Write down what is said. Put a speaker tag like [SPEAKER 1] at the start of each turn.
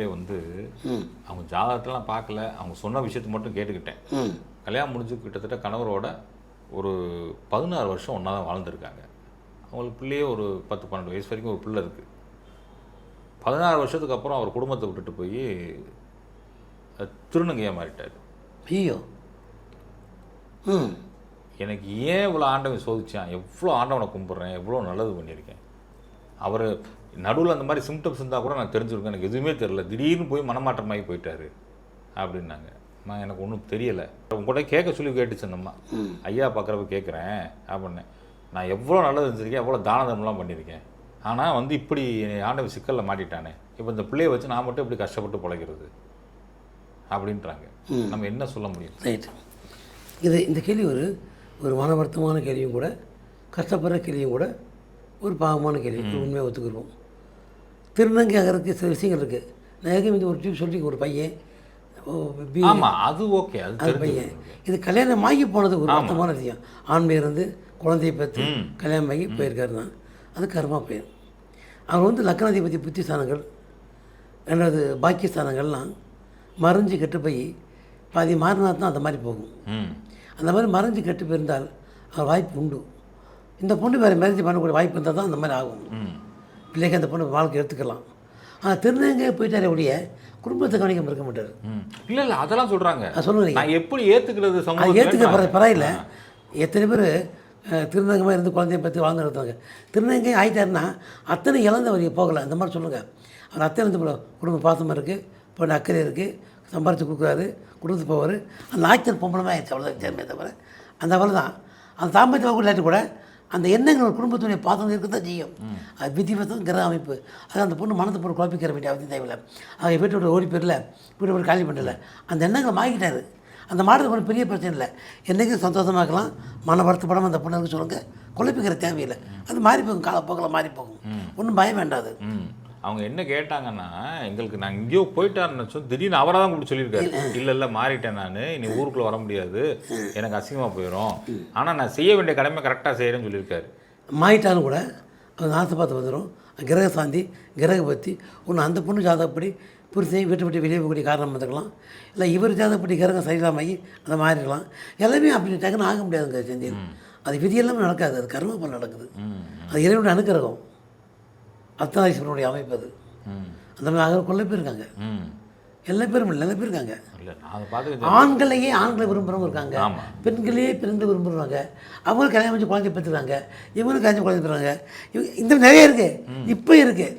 [SPEAKER 1] உண்மையிலே வந்து அவங்க ஜாதகத்தெல்லாம் பார்க்கல. அவங்க சொன்ன விஷயத்தை மட்டும் கேட்டுக்கிட்டேன். கல்யாணம் முடிஞ்சு கிட்டத்தட்ட கணவரோட ஒரு பதினாறு வருஷம் ஒன்றா தான் வாழ்ந்துருக்காங்க. அவங்களுக்கு பிள்ளையே ஒரு பத்து பன்னெண்டு வயசு வரைக்கும் ஒரு பிள்ளை இருக்குது பதினாறு வருஷத்துக்கு அப்புறம் அவர் குடும்பத்தை விட்டுட்டு போய் திருநங்கையாக மாறிட்டார்.
[SPEAKER 2] ஐயோ.
[SPEAKER 1] எனக்கு ஏன் இவ்வளோ ஆண்டவன் சோதிச்சான்? எவ்வளோ ஆண்டவனை கும்பிட்றேன்? எவ்வளோ நல்லது பண்ணியிருக்கேன்? அவர் நடுவில் அந்த மாதிரி சிம்டம்ஸ் இருந்தால் கூட நான் தெரிஞ்சிருக்கேன் எனக்கு எதுவுமே தெரியல. திடீர்னு போய் மனமாற்றமாகி போயிட்டாரு அப்படின்னாங்க. எனக்கு ஒன்றும் தெரியலை. உங்க கூட கேட்க சொல்லி கேட்டுச்சு அந்த அம்மா.
[SPEAKER 2] ம்.
[SPEAKER 1] ஐயா பார்க்குறப்ப கேட்குறேன் அப்படின்னேன் நான் எவ்வளோ நல்லது செஞ்சிருக்கேன் எவ்வளோ தான தர்மம்லாம் பண்ணியிருக்கேன். ஆனால் வந்து இப்படி ஆண்டவன் சிக்கலில் மாட்டிட்டானே. இப்போ இந்த பிள்ளைய வச்சு நான் மட்டும் இப்படி கஷ்டப்பட்டு பிழைக்கிறது அப்படின்றாங்க. நம்ம என்ன சொல்ல முடியும்?
[SPEAKER 2] ரைட் இது இந்த கேள்வி ஒரு ஒரு மன வருத்தமான கேள்வியும் கூட கஷ்டப்படுற கேள்வியும் கூட ஒரு பாவமான கேள்வி. ஒரு உண்மையை ஒத்துக்கிருவோம். திருநங்கை அகருக்கு சில விஷயங்கள் இருக்குது நான் ஏற்கனவே ஒரு டியூப் சொல்லி ஒரு பையன்.
[SPEAKER 1] ஆமாம் அது ஓகே அது
[SPEAKER 2] பையன். இது கல்யாணம் ஆகி போனது ஒரு வருத்தமான விஷயம். ஆண்மை இருந்து குழந்தையை பெற்று கல்யாணம் ஆகி போயிருக்காரு தான். அது கர்மா பையன். அவர் வந்து லக்னாதிபதி புத்தி ஸ்தானங்கள் ரெண்டாவது பாக்கிய ஸ்தானங்கள்லாம் மறைஞ்சு கெட்டு போய் பாதி மாறினா தான் அந்த மாதிரி போகும். அந்த மாதிரி மறைஞ்சு கெட்டு போயிருந்தால் அவர் வாய்ப்பு உண்டு. இந்த பொண்ணு வேறு மேரேஜ் பண்ணக்கூடிய வாய்ப்பு இருந்தால் தான் அந்த மாதிரி ஆகும். பிள்ளைக்கு அந்த பொண்ணு வாழ்க்கை எடுத்துக்கலாம். ஆனால் திருநங்கை போயிட்டாரே ஒழிய குடும்பத்தை கவனிக்காம இருக்க மாட்டார்.
[SPEAKER 1] இல்லை இல்லை அதெல்லாம் சொல்கிறாங்க
[SPEAKER 2] சொல்லுங்க
[SPEAKER 1] எப்படி ஏற்றுக்கிறது
[SPEAKER 2] ஏற்றுக்க பர பரவாயில்ல. எத்தனை பேர் திருநங்கமாக இருந்து குழந்தைய பற்றி வாழ்ந்து நடத்துவாங்க திருநங்கை ஆகிட்டாருன்னா அத்தனை இழந்தவர் போகலை. அந்த மாதிரி சொல்லுங்கள் அவர் அத்தனை இருந்து போல குடும்ப பாசமாக இருக்குது பொண்ணு அக்கறை இருக்குது சம்பாரித்து கொடுக்குறாரு கொடுத்து போவார். அந்த ஆக்சர் பொம்பளமாக ஆயிடுச்சு அவ்வளோதான் தவிர. அந்த அவள் தான். அந்த தாம்பத்தியம் இல்லாட்டி கூட அந்த எண்ணங்கள் குடும்பத்துடைய பாசம் இருக்க தான் செய்யும். அது விதிவசம் கிரக அமைப்பு. அது அந்த பொண்ணு மனத்தை போட்டு குழப்பிக்கிற வேண்டிய அவசியம் தேவையில்லை. அவங்க வீட்டோட ஓடி போயிடல வீட்டை போட்டு காலி பண்ணல. அந்த எண்ணங்களை மாறிக்கிட்டாரு. அந்த மாடுறது ஒரு பெரிய பிரச்சனை இல்லை. என்றைக்கும் சந்தோஷமா இருக்கலாம் மன வருத்தப்படாமல் அந்த பொண்ணுக்கு சொல்லுங்கள் குழப்பிக்கிற தேவையில்லை. அது மாறி போகும் காலப்போக்கில் மாறி போகும் ஒன்றும் பயம் வேண்டாது
[SPEAKER 1] அவங்க என்ன கேட்டாங்கன்னா எங்களுக்கு நான் எங்கேயோ போயிட்டாருன்னு நினச்சோம். திடீர்னு அவராக தான் கூப்பிட்டு சொல்லியிருக்காரு. இல்லை. இல்லை மாறிட்டேன் நான். இனி ஊருக்குள்ளே வர முடியாது. எனக்கு அசிங்கமாக போயிடும் ஆனால் நான் செய்ய வேண்டிய கடமை கரெக்டாக செய்கிறேன்னு சொல்லியிருக்காரு.
[SPEAKER 2] மாறிட்டாலும் கூட அது நாச பார்த்து வந்துடும் கிரக சாந்தி கிரக பற்றி ஒன்று அந்த பொண்ணு ஜாதகப்படி புருஷன் வீட்டை விட்டு வெளியே போகக்கூடிய காரணம் இருந்துக்கலாம். இல்லை இவர் ஜாதகப்படி கிரகம் சரியில்லாமி அதை மாறிடலாம் எல்லாமே அப்படி டக்குன்னு ஆக முடியாதுங்க செந்தில் அது விதி எல்லாமே நடக்காது. அது கர்ம பலன் நடக்குது. அது இறைவனுடைய அனுக்கிரகம். அர்த்தநாதீஸ்வரனுடைய அமைப்பு அது. அந்த மாதிரி பேர் இருக்காங்க
[SPEAKER 1] ம்.
[SPEAKER 2] எல்லா பேரும் இல்லை பேர் இருக்காங்க ஆண்களையே ஆண்களை விரும்புகிறவங்க இருக்காங்க. பெண்களையே பெண்களை விரும்புகிறாங்க அவங்க கல்யாணம் வச்சு குழந்தை பெற்றுறாங்க இவங்களும் கல்யாணம் குழந்தை பெற்றுறாங்க இவங்க இந்த நிறைய இருக்குது இப்போ இருக்குது